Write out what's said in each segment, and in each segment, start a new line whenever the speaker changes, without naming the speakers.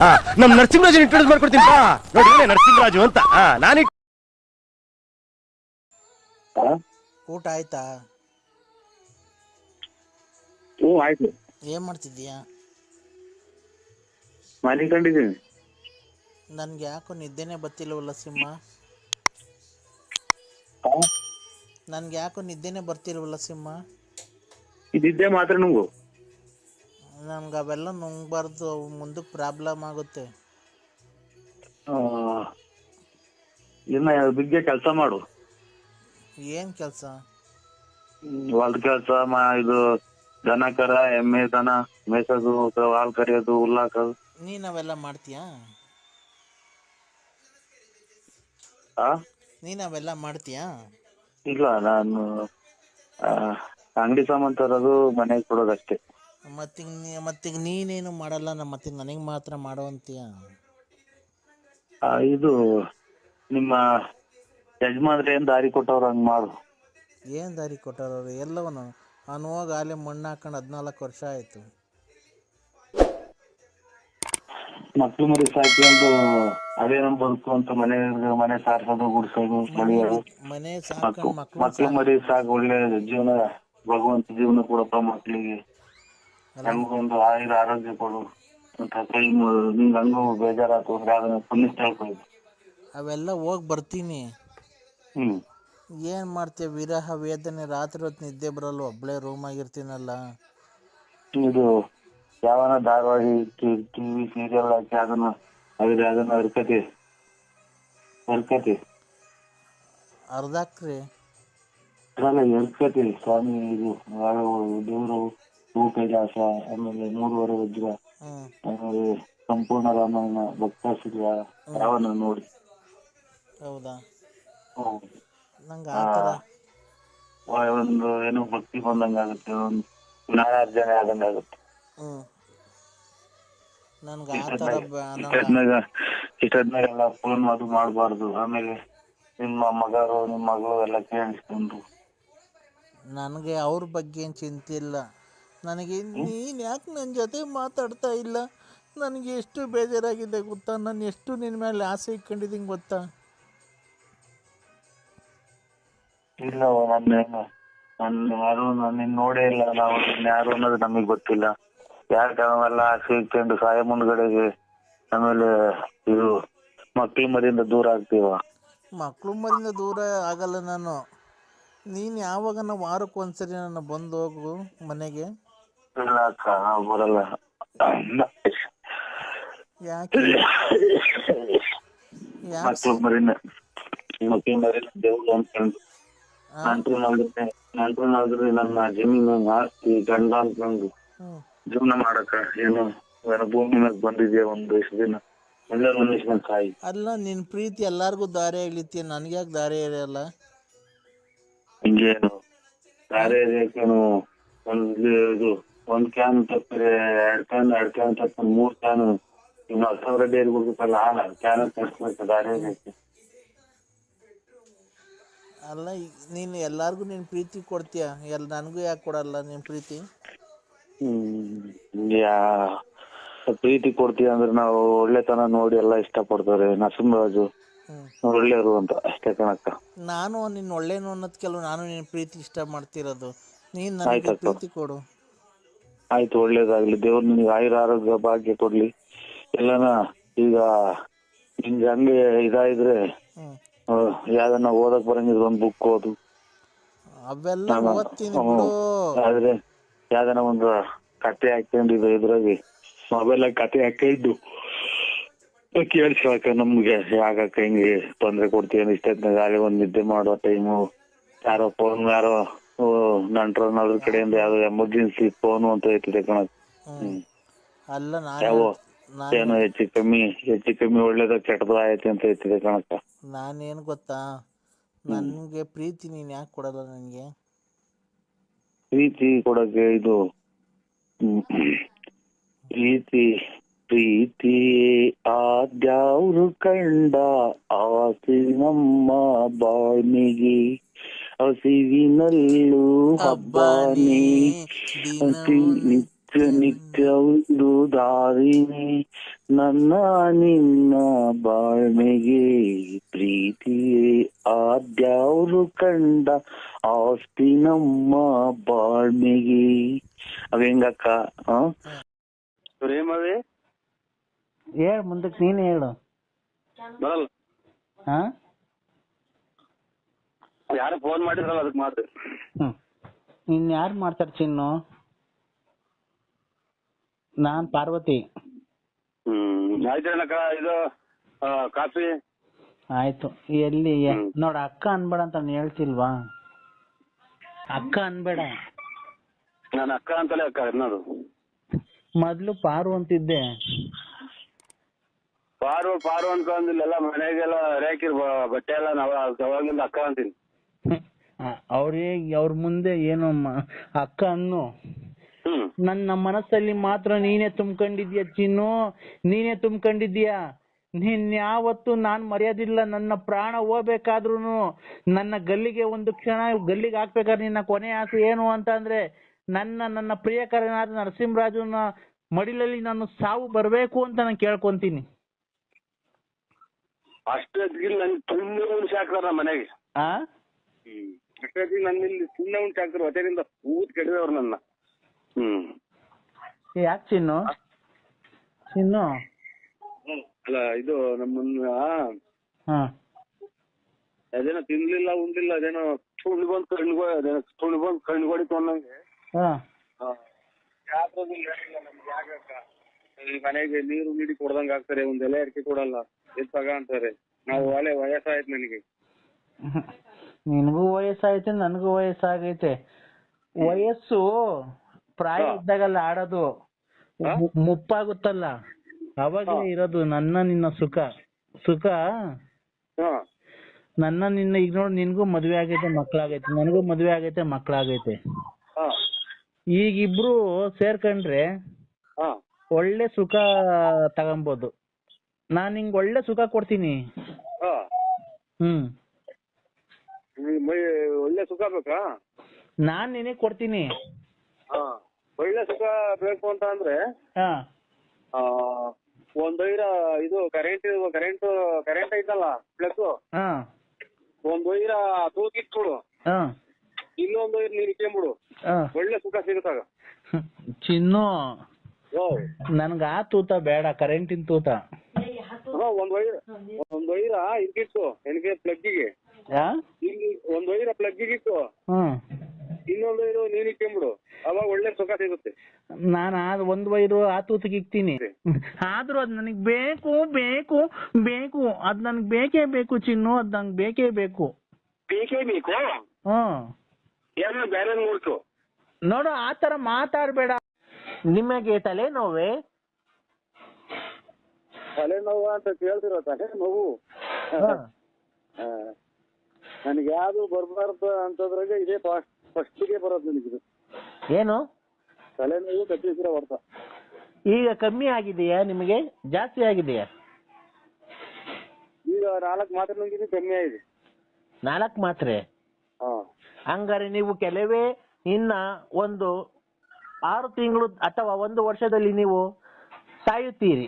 ಆ, ನಮ್ ನರಸಿಂಹರಾಜನ್ ಇಂಟ್ರೊಡ್ಯೂಸ್ ಮಾಡ್ಕೊಡ್ತೀನಿ ಬಾ. ನೋಡಿ ನರಸಿಂಹರಾಜು ಅಂತ. ನಾನಿ ನಾನು
ಊಟ ಆಯ್ತಾ?
ಹ್ಞೂ ಆಯ್ತು.
ಏನ್ ಮಾಡ್ತಿದ್ದೀಯಾ?
ಮನೆ ಕಂಡಿದ್ದೀನಿ
ನನ್ಗೆ ಯಾಕೋ ನಿದ್ದೆನೆ ಬರ್ತಿಲ್ವಲ್ಲ ಸಿಂಹ? ನನ್ಗೆ ಯಾಕೋ ನಿದ್ದೆನೆ ಬರ್ತಿಲ್ವಲ್ಲ ಸಿಂಹ?
ಇದಿದ್ದೆ ಮಾತ್ರ ನಂಗು.
ನನ್ಗೆ ಅವೆಲ್ಲ ನುಂಗ್ಬಾರ್ದು ಮುಂದಕ್ಕೆ ಪ್ರಾಬ್ಲಮ್ ಆಗುತ್ತೆ.
ಇನ್ನ ಬಿಗ್ಗೆ ಕೆಲಸ ಮಾಡು.
ಏನು ಕೆಲಸ?
ಹೊಲ್ದ ಕೆಲಸ ಮಾ ಇದು ದನ ಕರ ಎಮ್ಮೆ ದನ ಮೇಸೋದು ಹಾಲು ಕರಿಯೋದು ಹುಲ್ಲಾಕೋದು
ನೀನ್ ಅವೆಲ್ಲ ಮಾಡ್ತೀಯಾ?
ಆ?
ನೀನ್ ಅವೆಲ್ಲ ಮಾಡ್ತೀಯಾ?
ಇಲ್ಲ ನಾನು ಅಂಗಡಿ ಸಾಮಾನ್ ತರೋದು ಮನೆಗೆ ಕೊಡೋದಷ್ಟೇ.
ಮತ್ತೀಗ ನೀ ಮತ್ತೀಗ ನೀನೇನು ಮಾಡಲ್ಲ ನಮ್ಮ ಮತ್ತೆ ನನಗೆ ಮಾತ್ರ ಮಾಡೋ ಅಂತೀಯ?
ಆ, ಇದು ನಿಮ್ಮ ಯಜಮಾನ್ರು ಏನ್ ದಾರಿ ಕೊಟ್ಟವ್ರು ಹಂಗ್ ಮಾಡು.
ಏನು ದಾರಿ ಕೊಟ್ಟಾರವ್ರು ಎಲ್ಲವನು? ಅವನು ಹೋಗಿ ಅಲ್ಲಿ ಮಣ್ಣು ಹಾಕೊಂಡು ಹದಿನಾಲ್ಕು ವರ್ಷ ಆಯಿತು.
ಮಕ್ಳು ಮರಿ ಸಾಕೊಂಡು ಅದೇ ನಮ್ ಬದುಕು ಅಂತ ಮನೆ ಮನೆ ಸಾರ್ಸೋದು ಗುಡ್ಸೋದು ಮಳಿಯೋದು.
ಮನೆ ಸಾಕೊಂಡು ಮಕ್ಕಳು
ಮಕ್ಳು ಮರಿ ಸಾಕು ಒಳ್ಳೆ ಜೀವನ ಭಗವಂತ ಜೀವನ ಕೊಡಪ್ಪ ಮಕ್ಳಿಗೆ. ನಮ್ಗೊಂದು ಆಯುಧ ಆರೋಗ್ಯ ಕೊಡು ಅಂತ ಕೈ ನಿಂಗ್ ಬೇಜಾರಾತು ಅಂದ್ರೆ ಅದನ್ನ
ಅವೆಲ್ಲ ಹೋಗಿ ಬರ್ತೀನಿ.
ಹ್ಮ್.
ಏನ್ ಮಾಡ್ತೀಯ? ವಿರಹ ವೇದನೆ ರಾತ್ರಿ ಹೊತ್ತು ನಿದ್ದೆ ಬರಲ್ಲ ಒಬ್ಳೆ ರೂಮ್ ಆಗಿರ್ತೀನಲ್ಲ.
ಇದು ಯಾವನ ಧಾರಾವಾಹಿ ಟಿವಿ ಸೀರಿಯಲ್ ಹಾಕಿ ಅದನ್ನ ಅದ್ರ ಅದನ್ನ ಹರ್ಕತಿ. ಹರ್ಕತಿ.
ಅರ್ಧಾಕ್ರಿ
ಅದ್ರಲ್ಲ ಹರ್ಕತಿ ಸ್ವಾಮಿ ಇದು ದೇವರು. ಕೈಲಾಸ ಆಮೇಲೆ ಮೂರುವರೆ ವಜ್ರ ಆಮೇಲೆ ಸಂಪೂರ್ಣ ರಾಮಾಯಣ ಭಕ್ತಾಶ್ರೀಯ ರಾವಣ ನೋಡಿ.
ಹೌದಾ?
ಒಂದು ಏನೋ ಭಕ್ತಿ ಬಂದಂಗಾಗುತ್ತೆ ಒಂದು ಜ್ಞಾನಾರ್ಜನೆ ಆದಂಗಾಗುತ್ತೆ ಇಷ್ಟದ್ನಾಗೆಲ್ಲ ಫೋನ್ ಅದು ಮಾಡಬಾರ್ದು. ಆಮೇಲೆ ನಿಮ್ಮ ಮಗರು ನಿಮ್ಮ ಮಗಳು ಎಲ್ಲ ಕೇಳಿಸ್ಕೊಂಡ್ರು.
ನನಗೆ ಅವ್ರ ಬಗ್ಗೆ ಏನು ಚಿಂತೆ ಇಲ್ಲ. ನನಗೆ ನೀನು ಯಾಕೆ ನನ್ನ ಜೊತೆ ಮಾತಾಡ್ತಾ ಇಲ್ಲ? ನನಗೆ ಎಷ್ಟು ಬೇಜಾರಾಗಿದೆ ಗೊತ್ತಾ? ನಾನು ಎಷ್ಟು ನಿನ್ನ ಮೇಲೆ ಆಸೆ ಇಟ್ಕೊಂಡಿದ್ದೀನಿ ಗೊತ್ತಾ?
ಇಲ್ಲ ನನ್ನ ಯಾರು ನಿನ್ನ ನೋಡೇ ಇಲ್ಲ ನಾವು ಯಾರು ಅನ್ನೋದು ನಮಗೆ ಗೊತ್ತಿಲ್ಲ. ಯಾಕೆ ನಾವೆಲ್ಲ ಆಸೆ ಇಟ್ಕೊಂಡು ಸಾಯ ಮುಂದ್ಗಡೆಗೆ ಆಮೇಲೆ ಇದು ಮಕ್ಳ ಮರಿಯಿಂದ ದೂರ ಆಗ್ತೀವ?
ಮಕ್ಳು ಮರಿಂದ ದೂರ ಆಗಲ್ಲ ನಾನು. ನೀನು ಯಾವಾಗ ವಾರಕ್ಕೆ ಒಂದ್ಸರಿ ನನ್ನ ಬಂದು ಹೋಗು ಮನೆಗೆ.
ಇಲ್ಲ ಅಕ್ಕ ನಾವು ಬರಲ್ಲ
ಯಾಕೆ
ಮಕ್ಳ ಮರಿನ ಮಕ್ಳು ಮರಿನ ದೇವ್ರು ಅನ್ಕೊಂಡು? ನಂಟ್ರು ನಾಲ್ದ್ರೆ ನಂಟ್ರು ನಾಲ್ದ್ರೆ ನನ್ನ ಜಮೀನು ಆಸ್ತಿ ಗಂಡ ಅನ್ಕೊಂಡು ಜೀವನ ಮಾಡಕ ಏನು ಭೂಮಿ ಮೇಲೆ ಬಂದಿದ್ಯಾ ಒಂದು ಇಷ್ಟು ದಿನ ಒಳ್ಳೆ ಮನುಷ್ಯನ ಕಾಯಿ
ಅಲ್ಲ ನಿನ್ ಪ್ರೀತಿ ಎಲ್ಲಾರ್ಗೂ ದಾರಿ ಎಳಿತೀಯ ನನಗೆ ಯಾಕೆ ದಾರಿ ಎಳೆಯಲ್ಲ
ಹಿಂಗೇನು ದಾರಿ ರೇಖೆನು ಒಂದು ಇದು ಒಂದ್ ಕ್ಯಾನ್ ತಪ್ಪಿದ್ರೆ ಎರಡ್ ಕ್ಯಾನ್ ಎರಡ್ ಕ್ಯಾನ್ ತಪ್ಪ ಮೂರ್ ಕ್ಯಾನ್ ಇನ್ನು ಹತ್ತು ಸಾವಿರ ಡೇರಿ ಕೊಡ್ಬೇಕಲ್ಲ ಹಾಲ ಕ್ಯಾನ್ ತರ್ಸ್ಬೇಕು ದಾರಿ
ಅಲ್ಲ ನೀನು ಎಲ್ಲಾರ್ಗು ನಿನ್ ಪ್ರೀತಿ ಕೊಡ್ತೀಯ? ಎಲ್ಲ ನನಗೂ ಯಾಕೆ ಕೊಡಲ್ಲ ನಿನ್ ಪ್ರೀತಿ?
ಹ್ಮ್ ಯಾ ಪ್ರೀತಿ ಕೊಡ್ತೀವಿ ಅಂದ್ರೆ ನಾವು ಒಳ್ಳೆತನ ನೋಡಿ ಎಲ್ಲ ಇಷ್ಟಪಡ್ತಾರೆ ನರಸಿಂಹರಾಜು. ಒಳ್ಳೆಯವರು ಅಂತ ಅಷ್ಟೇ ಕಣಕ್ಕ.
ನಾನು ನಿನ್ನ ಒಳ್ಳೇನು ಅನ್ನೋದ್ ಕೆಲವು ನಾನು ನಿನ್ನ ಪ್ರೀತಿ ಇಷ್ಟ ಮಾಡ್ತಿರೋದು. ನೀನು ನನಗೆ ಪ್ರೀತಿ ಕೊಡು.
ಆಯ್ತು ಒಳ್ಳೇದಾಗ್ಲಿ. ದೇವ್ರ ನಿನಗೆ ಆಯುರ ಆರೋಗ್ಯ ಭಾಗ್ಯ ಕೊಡ್ಲಿ. ಎಲ್ಲನ ಈಗ ನಿಂಗೆ ಹಂಗೆ ಇದಾಯಿದ್ರೆ ಯಾವ್ದನ್ನ ಓದಕ್ ಬರಂಗಿದ್ರೆ ಒಂದ್ ಬುಕ್ ಓದು.
ಅವೆಲ್ಲ
ನಾನು-
ಓದ್ತೀನಿ
ಹ್ಮ್.
ಬಿಡು
ಆದ್ರೆ ಯಾವ್ದನ ಒಂದು ಕತೆ ಹಾಕೊಂಡಿದ್ದು ಇದ್ರಾಗೆ ಮೊಬೈಲ್ ಕತೆ ಹಾಕಿದ್ದು ಕೇಳಿಸ್ಕೊಳಕ ನಮ್ಗೆ ಯಾಕಕ್ಕ ಹಿಂಗೆ ತೊಂದ್ರೆ ಕೊಡ್ತೀವಿ ಇಷ್ಟೊತ್ತಿನಾಗ ಗಾಳಿ ಒಂದ್ ನಿದ್ದೆ ಮಾಡೋ ಟೈಮು ಯಾರೋ ಫೋನ್ ಯಾರೋ ನಂಟ್ರ ನದ್ರ ಕಡೆಯಿಂದ ಯಾವ್ದೋ ಎಮರ್ಜೆನ್ಸಿ ಫೋನ್ ಅಂತ ಐತಿದೆ ಕಣ.
ಅಲ್ಲ
ಯಾವ ಏನೋ ಹೆಚ್ಚು ಕಮ್ಮಿ ಹೆಚ್ಚು ಕಮ್ಮಿ ಒಳ್ಳೇದ ಕೆಟ್ಟದ ಆಯ್ತು ಅಂತ ಐತಿದೆ ಕಣಕ್ಕ.
ನಾನೇನು ಗೊತ್ತಾ? ನನ್ಗೆ ಪ್ರೀತಿ ನೀನ್ ಯಾಕೆ ಕೊಡಲ್ಲ ನನಗೆ?
ಪ್ರೀತಿ ಕೊಡಕ್ಕೆ ಇದು ಪ್ರೀತಿ ಪ್ರೀತಿ ಆದ್ಯಾವ್ರು ಕಂಡ ಆಸಿ ನಮ್ಮ ಬಾಳ್ಮೆಗೆ ಹಸಿವಿನಲ್ಲೂ ಹಬ್ಬನೇ ಅತಿ ನಿತ್ಯ
ನಿತ್ಯ ನಿತ್ಯ ಒಂದು ದಾರಿನಿ. ನನ್ನ ನಿನ್ನ ಬಾಳ್ಮೆಗೆ ಪ್ರೀತಿಯೇ. ಆದ್ಯಾವ್ರು ಕಂಡ ಆಸ್ತಿ ನಮ್ಮ ಬಾಳ್ಮೆಗೆ. ಅವೆಂಗಕ್ಕ ಹೆಂಗಕ್ಕ? ಪ್ರೇಮವೇ?
ಹೇಳು ಮುಂದಕ್ಕೆ ನೀನು ಹೇಳು.
ಬರಲ್ಲ.
ಹಾ
ಯಾರು ಫೋನ್ ಮಾಡಿದ್ರಲ್ಲ ಅದಕ್ಕೆ ಮಾತು.
ಹ್ಮ್. ಇನ್ ಯಾರು ಮಾಡ್ತಾರೆ ಚಿನ್ನು? ನಾನ್ ಪಾರ್ವತಿ.
ಹ್ಮ್. ಆಯ್ತೇನಕ್ಕ ಇದು ಆ, ಕಾಫಿ?
ಆಯ್ತು. ಎಲ್ಲಿ. ನೋಡ ಅಕ್ಕ ಅನ್ಬೇಡ ಅಂತ ನಾನು ಹೇಳ್ತಿಲ್ವಾ? ಅಕ್ಕ ಅನ್ಬೇಡ.
ನಾನು ಅಕ್ಕ ಅಂತಲೇ ಅಕ್ಕ ಅನ್ನೋದು.
ಮೊದ್ಲು ಪಾರು ಅಂತಿದ್ದೆ.
ಪಾರು ಪಾರು ಅನ್ಕೊಂಡಿಲ್ಲ ಮನೆಗೆಲ್ಲ ರೇಕಿರ್ ಬಟ್ಟೆ ಎಲ್ಲ ನಾವ್ ಅವಾಗಿಂದ ಅಕ್ಕ ಅಂತೀನಿ.
ಅವ್ರಿಗೆ ಅವ್ರ ಮುಂದೆ ಏನು ಅಕ್ಕ ಅನ್ನು. ನನ್ನ ಮನಸ್ಸಲ್ಲಿ ಮಾತ್ರ ನೀನೇ ತುಂಬ್ಕೊಂಡಿದ್ಯಾ ಚಿನ್ನು ನೀನೇ ತುಂಬ್ಕೊಂಡಿದ್ಯಾ ನೀನ್ ಯಾವತ್ತು ನಾನ್ ಮರೆಯೋದಿಲ್ಲ ನನ್ನ ಪ್ರಾಣ ಹೋಗ್ಬೇಕಾದ್ರೂನು ನನ್ನ ಗಲ್ಲಿಗೆ ಒಂದು ಕ್ಷಣ ಗಲ್ಲಿಗೆ ಹಾಕ್ಬೇಕಾದ್ರೆ ನಿನ್ನ ಕೊನೆ ಆಸೆ ಏನು ಅಂತ ಅಂದ್ರೆ ನನ್ನ ನನ್ನ ಪ್ರಿಯಕರನಾದ ನರಸಿಂಹರಾಜನ ಮಡಿಲಲ್ಲಿ ನಾನು ಸಾವು ಬರಬೇಕು ಅಂತ ನಾನು ಕೇಳ್ಕೊಂತೀನಿ.
ಅಷ್ಟೇ ನನ್ ತುಂಬ ಮನೆಗೆ.
ಆ?
ಹ್ಮ್ ಅಷ್ಟೊತ್ತಿಗೆ ನನ್ನ ಇಲ್ಲಿ ಸುಮ್ಮನೆ ಹಾಕ್ತಾರ ಹೊಟ್ಟೆನಿಂದ ಊತ್ ಕೆಡದವ್ರು ನನ್ನ. ಹ್ಮ್.
ಯಾಕೆ ಚಿನ್ನು? ಚಿನ್ನು?
ಅಲ್ಲ ಇದು ನಮ್ಮನ್ನ
ಹಾ.
ಅದೇನೋ ತಿನ್ಲಿಲ್ಲ ಉಂಡಿಲ್ಲ ಅದೇನೋ ಸುಳ್ಳು ಬಂದ್ ಕಣ್ಗೋ ಅದೇನೋ ಸುಳ್ಳು ಬಂದ್ ಕಣ್ಗೋಡಿತು ಅನ್ನಂಗೆ.
ಹಾ.
ನಮ್ಗೆ ಮನೆಗೆ ನೀರು ನೀಡಿ ಕೊಡ್ದಂಗ ಆಗ್ತಾರೆ ಒಂದ್ ಎಲೆ ಅಡಿಕೆ ಕೊಡಲ್ಲ ಎದ್ ತಗ ಅಂತಾರೆ. ನಾವು ಒಲೆ ವಯಸ್ಸಾಯ್ತು ನನಗೆ.
ನಿನಗೂ ವಯಸ್ಸಾಯ್ತು ನನಗೂ ವಯಸ್ಸಾಗೈತೆ. ವಯಸ್ಸು ಪ್ರಾಯ. ಇದ್ದಾಗಲ್ಲ ಆಡೋದು. ಮುಪ್ಪಾಗುತ್ತಲ್ಲ. ಅವಾಗಲೇ ಇರೋದು ನನ್ನ ನಿನ್ನ ಸುಖ. ಸುಖ? ನನ್ನ ನಿನ್ನ ಈಗ ನೋಡಿ ನಿನ್ಗೂ ಮದ್ವೆ ಆಗೈತೆ ಮಕ್ಳಾಗೈತೆ ನನಗೂ ಮದ್ವೆ ಆಗೈತೆ ಮಕ್ಳಾಗೈತೆ ಈಗ ಇಬ್ರು ಸೇರ್ಕೊಂಡ್ರೆ ಒಳ್ಳೆ ಸುಖ ತಗೊಂಬೋದು. ನಾನು ನಿಂಗೆ ಒಳ್ಳೆ ಸುಖ ಕೊಡ್ತೀನಿ. ಹ್ಮ್.
ಮೈ ಒಳ್ಳೆ ಸುಖ ಬೇಕಾ?
ನಾನ್ ನಿನಗ್ ಕೊಡ್ತೀನಿ.
ಹಾ ಒಳ್ಳೆ ಸುಖ ಬೇಕು ಅಂತ ಅಂದ್ರೆ
ಹಾ.
ಆ ಒಂದ್ ವೈರ ಇದು ಕರೆಂಟ್ ಕರೆಂಟ್ ಕರೆಂಟ್ ಐತಲ್ಲ ಪ್ಲಸ್
ಹಾ.
ಒಂದ್ ವೈರ ತೂಕಿಟ್ಬಿಡು
ಹಾ.
ಇನ್ನೊಂದ್ ವೈರ್ ನೀನ್ ಇಟ್ಕೊಂಡ್ಬಿಡು.
ಹಾ.
ಒಳ್ಳೆ ಸುಖ ಸಿಗುತ್ತಾಗ
ಚಿನ್ನು. ನನ್ಗ ಆ ತೂತ ಬೇಡ ಕರೆಂಟಿನ ತೂತ.
ಒಂದ್ ವೈರ್ ಒಂದ್ ವೈರ ಇಟ್ಕಿಟ್ಟು ನನಗೆ ಪ್ಲಗ್ಗಿಗೆ ಒಂದ್ ವೈರ ಪ್ಲಗ್ಗಿಗೆ ಇಟ್ಟು ಇನ್ನೊಂದ್ ವೈರು ನೀನ್ ಇಟ್ಕೊಂಬಿಡು ಅವಾಗ ಒಳ್ಳೆ ಸುಖ ಸಿಗುತ್ತೆ.
ನಾನು ಆ ಒಂದ್ ವೈರು ಆ ತೂತಿಗೆ ಇಕ್ತೀನಿ. ಆದ್ರೂ ಅದ್ ನನಗೆ ಬೇಕು ಬೇಕು ಬೇಕು. ಅದ್ ನನಗೆ ಬೇಕೇ ಬೇಕು ಚಿನ್ನು ಅದ್ ನಂಗ್ ಬೇಕೇ ಬೇಕು.
ಬೇಕೇ ಬೇಕು?
ಹ್ಮ್.
ಏನೋ ಬೇರೆ ನೋಡ್ತು
ನೋಡು ಆ ತರ ಮಾತಾಡ್ಬೇಡ. ನಿಮಗೆ ತಲೆ ನೋವೇ
ತಲೆ ನೋವು ಅಂತ ಕೇಳ್ತಿರೋ ತಲೆ ನೋವು ನನಗೆ ಯಾವ್ದು ಬರಬಾರ್ದು ಅಂತದ್ರಾಗ ಇದೇ ಫಸ್ಟ್ಗೆ ಬರೋದು ನನಗಿದು.
ಏನು?
ತಲೆನೋವು ನೋವು ಕಟ್ಟಿಸಿರೋ ಹೊರ್ತ
ಈಗ ಕಮ್ಮಿ ಆಗಿದೆಯಾ ನಿಮಗೆ? ಜಾಸ್ತಿ ಆಗಿದೆಯಾ?
ಈಗ ನಾಲ್ಕು ಮಾತ್ರ ನುಂಗಿದ್ದು ಕಮ್ಮಿ ಆಗಿದೆ.
ನಾಲ್ಕು ಮಾತ್ರೆ?
ಹಾ.
ಹಂಗಾರೆ ನೀವು ಕೆಲವೇ ಇನ್ನ ಒಂದು ಆರು ತಿಂಗಳು ಅಥವಾ ಒಂದು ವರ್ಷದಲ್ಲಿ ನೀವು ಸಾಯುತ್ತೀರಿ.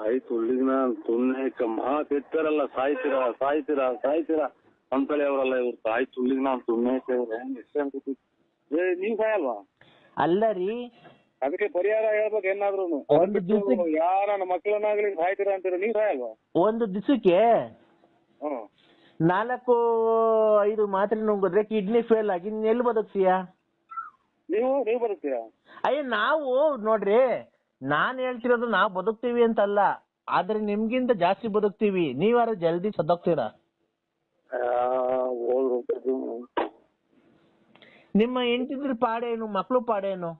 ಆಯ್ತು ಉಳ್ಳಿಗ್ನ ಸುಮ್ನೆ ಮಹಾ ಕೆತ್ತಾರಲ್ಲ ಸಾಯ್ತೀರಾ ಸಾಯ್ತೀರಾ ಸಾಯ್ತೀರಾ? ಅಂತೇಳಿ ಅವರಲ್ಲ ಇವ್ರು ಆಯ್ತು ನಾನ್ ಏ ನೀವ್ ಸಾಯಲ್ವಾ?
ಅಲ್ಲ ರೀ.
ಅದಕ್ಕೆ ಪರಿಹಾರ ಹೇಳ್ಬೇಕು ಏನಾದ್ರು
ಒಂದು ದಿವಸ
ಯಾರ ನನ್ನ ಮಕ್ಕಳನ್ನಾಗ್ಲಿ ಸಾಯ್ತೀರಾ ಅಂತೀರ ನೀವ್ ಸಾಯಲ್ವಾ?
ಒಂದು ದಿವಸಕ್ಕೆ ನಾಲ್ಕು ಐದು ಮಾತ್ರೆ ನುಂಗಿದ್ರೆ ಕಿಡ್ನಿ ಫೇಲ್ ಆಗಿ ನೀನ್ ಎಲ್ಲಿ ಬದುಕ್ತೀಯಾ?
ನೀವು ನೀವು ಬರುತ್ತೀರಾ
ಅಯ್ಯ ನಾವು ನೋಡ್ರಿ ನಾನ್ ಹೇಳ್ತಿರೋದು ನಾವು ಬದುಕ್ತೀವಿ ಅಂತಲ್ಲ ಆದ್ರೆ ನಿಮ್ಗಿಂತ ಜಾಸ್ತಿ ಬದುಕ್ತೀವಿ. ನೀವಾರ ಜಲ್ದಿ ಸತ್ತೋಗ್ತೀರಾ?
ಹೋದ್ರು
ನಿಮ್ಮ ಹೆಂಡತಿದ್ರ ಪಾಡೇನು ಮಕ್ಳು ಪಾಡೇನು?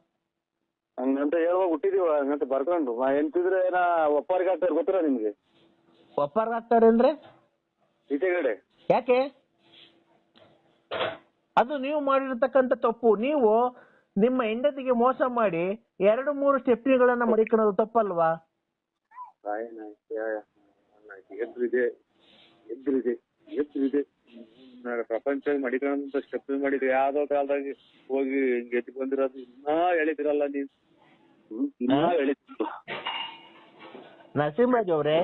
ಹಂಗಂತ ಹೇಳುವಾಗ ಹುಟ್ಟಿದೀವ ಹಂಗಂತ ಬರ್ಕೊಂಡು. ಎಂತಿದ್ರೆ ನಾ ಒಪ್ಪಾರಿಗೆ ಆಗ್ತಾರೆ ಗೊತ್ತಿರ ನಿಮ್ಗೆ?
ಒಪ್ಪಾರ ಆಗ್ತಾರೆ ಅಂದ್ರೆ?
ಈಚೆಗಡೆ
ಯಾಕೆ? ಅದು ನೀವು ಮಾಡಿರ್ತಕ್ಕಂತ ತಪ್ಪು. ನೀವು ನಿಮ್ಮ ಹೆಂಡತಿಗೆ ಮೋಸ ಮಾಡಿ ಎರಡು ಮೂರು ಸ್ಟೆಪ್ನಿಗಳನ್ನ ಮಡಿಕೊಳ್ಳೋದು ತಪ್ಪಲ್ವಾ?
ಎದ್ರಿದೆ ಎದ್ರಿದೆ ಎದ್ರಿದೆ. ಪ್ರಪಂಚ ಮಡಿಕೊಳ್ಳೋಂತ ಸ್ಟೆಪ್ ಮಾಡಿದ್ರೆ ಯಾವ್ದೋ ಕಾಲದಾಗಿ ಹೋಗಿ ಗೆದ್ದು ಬಂದಿರೋದು ಇನ್ನಾ ಹೇಳಿದಿರಲ್ಲ ನೀವ್ ಇನ್ನಾ ಹೇಳಿದ್ರು
ನರಸಿಂಹರಾಜ್ ಅವರೇ?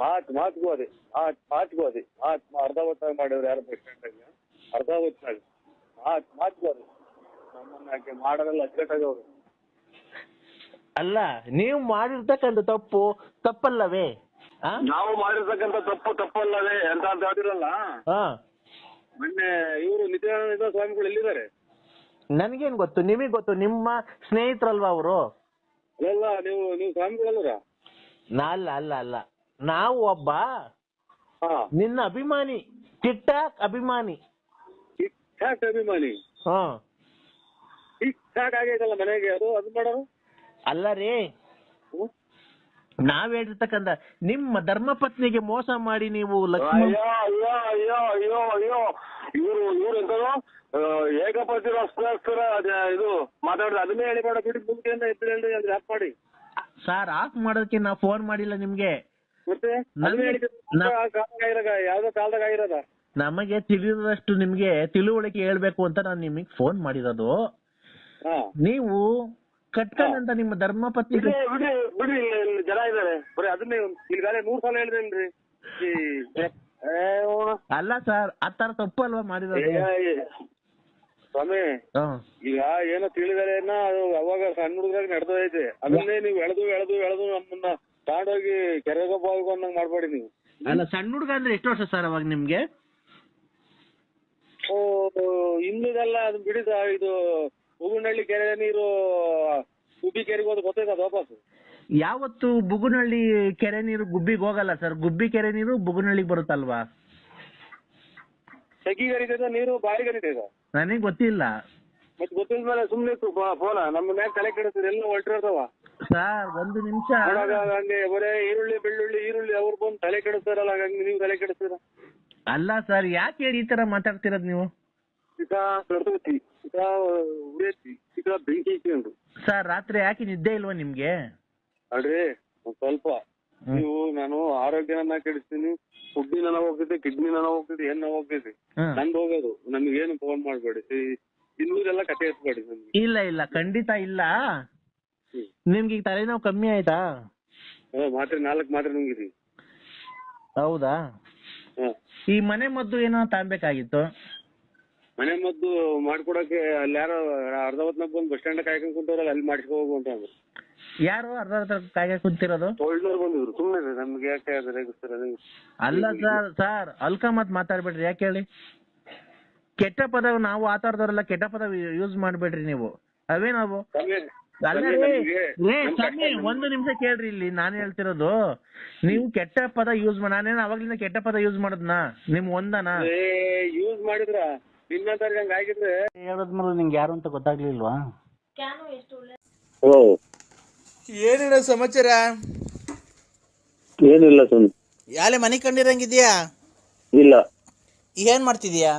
ಮಾತ್ ಮಾತ್ಗೂ ಅದೇ ಮಾತ್ ಮಾತ್ಗೂ ಅದೇ ಮಾತ್ ಅರ್ಧ ಹೊತ್ತಾಗಿ ಮಾಡಿದ್ರೆ ಯಾರು ಬಸ್ ಸ್ಟ್ಯಾಂಡ್ ಅರ್ಧ ಹೊತ್ತಾಗಿ ಮಾತ್ ಮಾತ್ಗೂ ಅದೇ ನಮ್ಮನ್ನ ಯಾಕೆ ಅಚ್ಚಟಾಗಿ ಅಚ್ಚುಕಟ್ಟಾಗವ್ರು
ಅಲ್ಲ ನೀವು ಮಾಡಿರ್ತಕ್ಕಂಥ ತಪ್ಪು ತಪ್ಪಲ್ಲವೇ? ಆ?
ನಾವು ಮಾಡಿರ್ತಕ್ಕಂಥ ತಪ್ಪು ತಪ್ಪಲ್ಲವೇ ಎಂತ ಅಂತ
ಹೇಳಿರಲ್ಲ?
ಮೊನ್ನೆ ಇವರು ನಿತ್ಯಾನಂದ ಸ್ವಾಮಿಗಳು ಎಲ್ಲಿದ್ದಾರೆ?
ನನ್ಗೇನ್ ಗೊತ್ತು ನಿಮಗ್ ಗೊತ್ತು ನಿಮ್ಮ ಸ್ನೇಹಿತರಲ್ವಾ ಅವರು?
ಅಲ್ಲ ನೀವು ನೀವು ಸ್ವಾಮಿಗಳಲ್ಲರ
ಅಲ್ಲ ಅಲ್ಲ ಅಲ್ಲ. ನಾವು ಒಬ್ಬ
ಹಾ.
ನಿನ್ನ ಅಭಿಮಾನಿ ಟಿಕ್ಟಾಕ್ ಅಭಿಮಾನಿ.
ಟಿಕ್ ಟಾಕ್ ಅಭಿಮಾನಿ?
ಹಾ.
ಟಿಕ್ ಟಾಕ್ ಆಗೈತಲ್ಲ ಮನೆಗೆ ಅದು ಅದು ಮಾಡೋರು?
ಅಲ್ಲ ರೀ.
ಹ್ಮ್?
ನಾವ್ ಹೇಳಿರ್ತಕ್ಕಂತ ನಿಮ್ಮ ಧರ್ಮಪತ್ನಿಗೆ ಮೋಸ ಮಾಡಿ ನೀವು ಲಕ್ಷ್ಮಣ
ಅಯ್ಯೋ ಅಯ್ಯೋ ಅಯ್ಯೋ ಅಯ್ಯೋ ಅಯ್ಯೋ. ಇವರು ಇವ್ರು ಎಂತದು? ಏಕಪತಿ ರಸ್ತರ ಇದು ಮಾತಾಡಿದ್ರೆ ಅದನ್ನೇ ಹೇಳಿ ಬೇಡ ಬಿಡಿ. ಮುಂದೆ ಎದ್ದು ಹೇಳಿ ಅಂದ್ರೆ ಯಾಕೆ ಮಾಡಿ?
ಸರ್ ಆಫ್ ಮಾಡೋದಕ್ಕೆ ನಾ ಫೋನ್ ಮಾಡಿಲ್ಲ ನಿಮ್ಗೆ.
ಮತ್ತೆ
ನಾ-
ಯಾವ್ದೋ ಕಾಲದಾಗ ಆಗಿರೋದ?
ನಮಗೆ ತಿಳಿದಷ್ಟು ನಿಮ್ಗೆ ತಿಳುವಳಿಕೆ ಹೇಳ್ಬೇಕು ಅಂತ ನಾನು ನಿಮಗೆ ಫೋನ್ ಮಾಡಿರೋದು.
ಹಾ.
ನೀವು ಕಟ್ಕೊಂಡಂತ ನಿಮ್ಮ ಧರ್ಮಪತ್ನಿ
ಬಿಡ್ರಿ ಬಿಡಿ ಬಿಡಿ ಇಲ್ಲಿ ಇಲ್ಲಿ ಜನ ಇದಾರೆ. ಬರೀ ಅದನ್ನೇ ಈಗಾಗಲೇ ನೂರ್ ಸಲ ಅವ್ನ.
ಅಲ್ಲ ಸರ್ ಆ ತರ ತಪ್ಪು ಅಲ್ವಾ ಮಾಡಿರೋದು.
ಸ್ವಾಮಿ. ಈಗ ಏನೋ ತಿಳಿದರೆ ಅದು ಅವಾಗ ಸಣ್ಣ ಹುಡುಗರಾಗ ನಡೆದೈತೆ ಅದನ್ನೇ ನೀವು ಎಳೆದು ಎಳೆದು ಎಳೆದು ನಮ್ಮನ್ನ ತಾಂಡೋಗಿ ಕೆರೆಗೆ ಬಾಗೋ ಅನ್ನಂಗ್ ಮಾಡ್ಬೇಡಿ ನೀವು.
ಅಲ್ಲ ಸಣ್ಣ ಹುಡುಗ ಅಂದ್ರೆ ಎಷ್ಟು ವರ್ಷ ಸರ್ ಅವಾಗ ನಿಮ್ಗೆ?
ಓ ಇನ್ನುದೆಲ್ಲ ಅದು ಬಿಡಿದ ಇದು ಬುಗುನಹಳ್ಳಿ ಕೆರೆ ನೀರು ಗುಬ್ಬಿ ಕೆರೆಗೆ ಹೋದ್ ಗೊತ್ತೈತೆ ಅದು ವಾಪಸ್
ಯಾವತ್ತು ಬುಗುನಹಳ್ಳಿ ಕೆರೆ ನೀರು ಗುಬ್ಬಿಗೆ ಹೋಗಲ್ಲ ಸರ್. ಗುಬ್ಬಿ ಕೆರೆ ನೀರು ಬುಗುನಹಳ್ಳಿಗೆ ಬರುತ್ತಲ್ವಾ?
ಸೆಗಿ ಗರಿತೈತೆ ನೀರು ಬಾಯಿ ಗರಿತೈತೆ
ನನಗೆ ಗೊತ್ತಿಲ್ಲ.
ಮತ್ತೆ ಗೊತ್ತಿಲ್ಲ ಮೇಲೆ ಸುಮ್ಮನೆ ಫೋನ ನಮ್ಮ ಮ್ಯಾಗ ತಲೆ ಕೆಡಿಸ್ತದೆ ಎಲ್ಲ ಹೊರಟಿರ್ತಾವ
ಸರ್ ಒಂದು ನಿಮಿಷ.
ನೋಡಾಗ ಹಂಗೆ ಬರೇ ಈರುಳ್ಳಿ ಬೆಳ್ಳುಳ್ಳಿ ಈರುಳ್ಳಿ ಅವ್ರು ಬಂದು ತಲೆ ಕೆಡಿಸ್ತಾರಲ್ಲ ಹಂಗೆ ನೀವು ತಲೆ ಕೆಡಿಸ್ತೀರ?
ಅಲ್ಲ ಸರ್ ಯಾಕೆ ಹೇಳಿ ಈ ತರ ಮಾತಾಡ್ತಿರೋದು ನೀವು?
ಈಗ ಕಡ್ದೈತಿ ಈಗ ಉರಿಯತಿ ಈಗ ಬೆಂಕಿ ಇಟ್ಕೊಂಡು
ಸರ್ ರಾತ್ರಿ ಯಾಕೆ ನಿದ್ದೆ ಇಲ್ವಾ ನಿಮ್ಗೆ?
ಅಡ್ರಿ ಒಂದ್ ಸ್ವಲ್ಪ. ನೀವು ನಾನು ಆರೋಗ್ಯನ ಕೆಡಿಸ್ತೀನಿ ಫುಡ್ಡಿ ನನ್ನ ಹೋಗ್ತೈತಿ ಕಿಡ್ನಿ ನನ್ನ ಹೋಗ್ತೈತಿ ಏನ್ ಹೋಗ್ತೈತಿ
ಹ್ಮ್.
ನಂದು ಹೋಗೋದು. ನಮ್ಗೇನು ಫೋನ್ ಮಾಡ್ಬೇಡಿ. ಇನ್ನೂರೆಲ್ಲ ಕತೆ ಎತ್ಬೇಡಿ ನಮ್ಗೆ.
ಇಲ್ಲ ಇಲ್ಲ ಖಂಡಿತ ಇಲ್ಲ. ನಿಮ್ಗೆ ಈಗ ತಲೆನೋವು ಕಮ್ಮಿ ಆಯ್ತಾ?
ಮಾತ್ರ ಮಾತ್ರೆ ನಾಲ್ಕು ಮಾತ್ರೆ ನುಂಗಿದಿ
ಹೌದಾ? ಈ ಮನೆ ಮದ್ದು ಏನೋ ತಾಂಬೇಕಾಗಿತ್ತು
ಮನೆ ಮದ್ದು ಮಾಡ್ಕೊಡಕ್ಕೆ ಅಲ್ಲಿ ಯಾರೋ ಅರ್ಧ ಹೊತ್ನಾಗ ಬಂದು ಬಸ್ ಸ್ಟ್ಯಾಂಡ್ ಕಾಯ್ಕೊಂಡ್ ಕುಂತವ್ರಲ್ಲ ಅಲ್ಲಿ ಮಾಡಿಸ್ಕೊ ಹೋಗು ಅಂತ ಅಂದ್ರು.
ಯಾರು ಅರ್ಧ ಅರ್ಧ ಕಾಯ್ಗೆ ಕುಂತಿರೋದು?
ಒಳ್ಳೆಯವ್ರು ಬಂದಿದ್ರು. ಸುಮ್ಮನೆ ನಮ್ಗೆ ಯಾಕೆ
ಅಲ್ಲ ಸರ್ ಸರ್ ಅಲ್ಕಾ ಮತ್ ಮಾತಾಡ್ಬೇಡ್ರಿ ಯಾಕೆ ಹೇಳಿ? ಕೆಟ್ಟ ಪದ ನಾವು ಆತಾಡ್ದವ್ರೆಲ್ಲ ಕೆಟ್ಟ ಪದ ಯೂಸ್ ಮಾಡ್ಬೇಡ್ರಿ ನೀವು. ಅವೇ ನಾವು
ಸ್ವಾಮಿ,
ಅಲ್ಲ ರೀ,
ನಮ್ಗೆ
ರೇ,
ನಮ್
ಸ್ವಾಮಿ,
ಕಷ್ಟ-
ಒಂದು ನಿಮಿಷ ಕೇಳ್ರಿ ಇಲ್ಲಿ ನಾನು ಹೇಳ್ತಿರೋದು. ನೀವು ಕೆಟ್ಟ ಪದ ಯೂಸ್ ಮಾಡ ನಾನೇನು ಅವಾಗ್ಲಿಂದ ಕೆಟ್ಟ ಪದ ಯೂಸ್ ಮಾಡದ್ನಾ? ನಿಮ್ ಒಂದನ?
ಏ ಯೂಸ್ ಮಾಡಿದ್ರ ನಿನ್ನಂತವ್ರಿಗೆ ಹಂಗ ಆಗಿದ್ರೆ.
ಹೇಳದ್ಮೇಲೆ ನಿಂಗೆ ಯಾರು ಅಂತ ಗೊತ್ತಾಗ್ಲಿಲ್ವಾ?
ಓ
ಏನಿಲ್ಲ ಸಮಾಚಾರ?
ಏನಿಲ್ಲ ಸುಮ್
ಯಾಲೆ ಮನೆ ಕಂಡಿರಂಗಿದ್ಯಾ?
ಇಲ್ಲ.
ಏನ್ ಮಾಡ್ತಿದ್ಯಾ?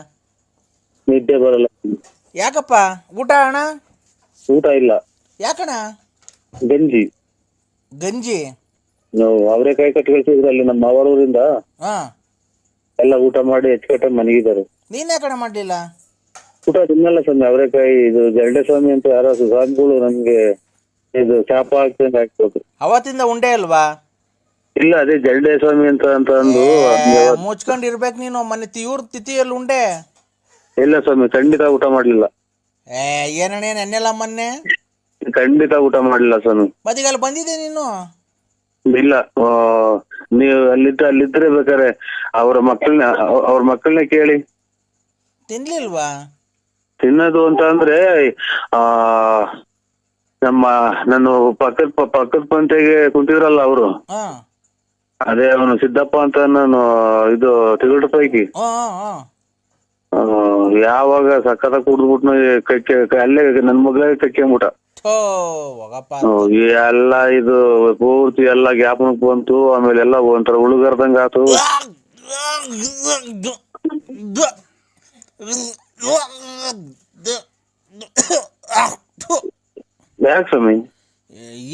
ನಿದ್ದೆ ಬರಲ್ಲ.
ಯಾಕಪ್ಪ? ಊಟ ಅಣ್ಣ?
ಊಟ ಇಲ್ಲ.
ಯಾಕಣ್ಣ?
ಗಂಜಿ.
ಗಂಜಿ?
ನಾವು ಅವರೆಕಾಯಿ ಕಟ್ಟಿ ಕಳ್ಸಿದ್ರು ಅಲ್ಲಿ ನಮ್ಮ ಅವರೂರಿಂದ
ಹಾ.
ಎಲ್ಲ ಊಟ ಮಾಡಿ ಹೆಚ್ಚುಕಟ್ಟ ಮನಗಿದ್ದಾರೆ.
ನೀನ್ ಯಾಕಣ್ಣ ಮಾಡ್ಲಿಲ್ಲ?
ಊಟ ತಿನ್ನಲ್ಲ ಸ್ವಾಮಿ ಅವರೆಕಾಯಿ ಇದು ಜರಡೆ ಸ್ವಾಮಿ ಅಂತ ಯಾರು ಸ್ವಾಮಿಗಳು ನಮ್ಗೆ ಇದು ಶಾಪ ಹಾಕ್ತಂಗ್
ಅವತ್ತಿಂದ ಉಂಡೆ ಅಲ್ವಾ?
ಇಲ್ಲ ಅದೇ ಜಲ್ಡೆ ಸ್ವಾಮಿ ಅಂತ ಅಂತ ಅಂದು
ಮುಚ್ಕೊಂಡ್ ಇರ್ಬೇಕು ನೀನು ಮೊನ್ನೆ ಇವ್ರ ತಿಥಿಯಲ್ಲಿ ಉಂಡೆ.
ಇಲ್ಲ ಸ್ವಾಮಿ ಖಂಡಿತ ಊಟ ಮಾಡ್ಲಿಲ್ಲ.
ಏ ಏನಣ್ಣ ನೆನ್ನೆಲ್ಲ ಮೊನ್ನೆ?
ಖಂಡಿತ ಊಟ ಮಾಡ್ಲಿಲ್ಲ ಸ್ವಾಮಿ.
ಮತ್ತೀಗ ಅಲ್ಲಿ ಬಂದಿದ್ದೆ ನೀನು?
ಇಲ್ಲ ಆ, ನೀವು ಅಲ್ಲಿದ್ದ ಅಲ್ಲಿದ್ರೆ ಬೇಕಾರೆ ಅವ್ರ ಮಕ್ಕಳನ್ನ ಅವ್ರ ಮಕ್ಕಳನ್ನ ಕೇಳಿ.
ತಿನ್ಲಿಲ್ವಾ?
ತಿನ್ನೋದು ಅಂತ ಅಂದ್ರೆ ಆ ನಮ್ಮ ನಾನು ಪಕ್ಕದ ಪಕ್ಕದ ಪಂತೆಗೆ ಕುಂತಿದ್ರಲ್ಲ ಅವರು
ಹಾ
ಅದೇ ಅವನು ಸಿದ್ದಪ್ಪ ಅಂತ ನಾನು ಇದು ತಿರುಗಡ ಪೈಕಿ
ಹಾ ಹಾ
ಆ, ಯಾವಾಗ ಸಕ್ಕತ್ತ ಕುಡ್ದ್ಬಿಟ್ನು ಕಕ್ಕೆ ಅಲ್ಲೇ ನನ್ ಮಗಳಿಗೆ ಕಕ್ಕೆಂಬಿಟ
ಥೋ ಹೋಗಪ್ಪ
ಎಲ್ಲ ಇದು ಪೂರ್ತಿ ಎಲ್ಲ ಜ್ಞಾಪನಕ್ ಬಂತು ಆಮೇಲೆ ಎಲ್ಲ ಒಂಥರ ಉಳುಗರ್ದಂಗ ಆತು ಯಾಕೆ ಸ್ವಾಮಿ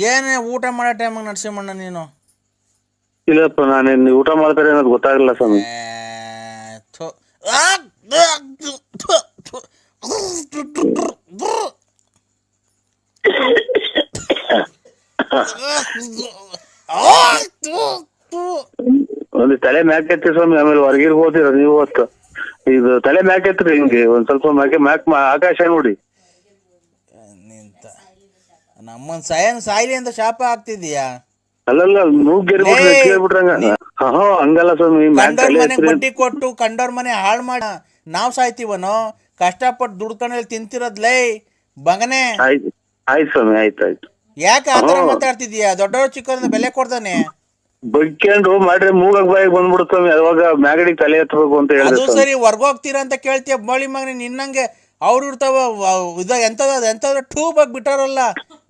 ಏನೇ ಊಟ ಮಾಡೋ ಟೈಮಾಗ ನರಸಿಂಹಣ್ಣ ನೀನು?
ಇಲ್ಲಪ್ಪ ನಾನೇನ್ ಊಟ ಮಾಡ್ತಾರೆ ಅನ್ನೋದು ಗೊತ್ತಾಗಲ್ಲ ಸ್ವಾಮಿ.
ಏ, ಥು. ಆ,
ಒಂದು ತಲೆ ಮ್ಯಾಕ್ ಎತ್ತಿ ಸ್ವಾಮಿ ಆಮೇಲೆ ಹೊರಗಿರ್ಬೋದಿರ ನೀವು ಹೊತ್ತು ಇದು ತಲೆ ಮ್ಯಾಕ್ ಎತ್ರಿ ಹಿಂಗೆ ಒಂದ್ ಸ್ವಲ್ಪ ಮ್ಯಾಕೆ ಮ್ಯಾಕ್ ಮಾ- ಆಕಾಶ ನೋಡಿ.
ನಮ್ಮನ್ ಸಾಯನ್ ಸಾಯ್ಲಿ ಅಂತ ಶಾಪ ಆಗ್ತಿದ್ಯಾ
ಅಲ್ಲಲ್ಲ ಮೂಗ್ಗೆರಿ ಹಂಗಲ್ಲ ಸ್ವಾಮಿ
ಕಂಡೋರ್
ಎತ್ರಿ
ಬಡ್ಡಿ ಕೊಟ್ಟು ಕಂಡೋರ್ ಮನೆ ಹಾಳ್ ಮಾಡ ನಾವ್ ಸಾಯ್ತಿವನೋ? ಕಷ್ಟಪಟ್ಟು ದುಡ್ಕೊಂಡಲ್ಲಿ ತಿಂತಿರೋದ್ಲೇ ಬಂಗನೆ.
ಆಯ್ತು ಸ್ವಾಮಿ ಆಯ್ತು ಆಯ್ತು.
ಯಾಕೆ ಆತರ ಮಾತಾಡ್ತಿದ್ಯಾ ದೊಡ್ಡವ್ರು ಚಿಕ್ಕವ್ರನ್ನ ಬೆಲೆ ಕೊಡ್ತಾನೆ.
ಬಗ್ಕೊಂಡು ಮಾಡ್ರೆ ಮೂಗಕ್ ಬಾಯಿಗೆ ಬಂದ್ಬಿಡ್ತಾವೆ ಸ್ವಾಮಿ ಅವಾಗ ಮ್ಯಾಗಡಿಗೆ ತಲೆ ಎತ್ತಬೇಕು ಅಂತ
ಅದು
ಹೇಳಿದೆ ಸ್ವಾಮಿ.
ಸರಿ ಹೊರ್ಗೋಗ್ತೀರಾ ಅಂತ ಕೇಳ್ತೀಯ ಮಳಿ ಮಗನೇ ನಿನ್ನಂಗೆ ಅವ್ರು ಇರ್ತಾವ ಇದ ಎಂತದ ಎಂತದ ಟೂಬ್ ಆಗಿ ಬಿಟ್ಟಾರಲ್ಲ.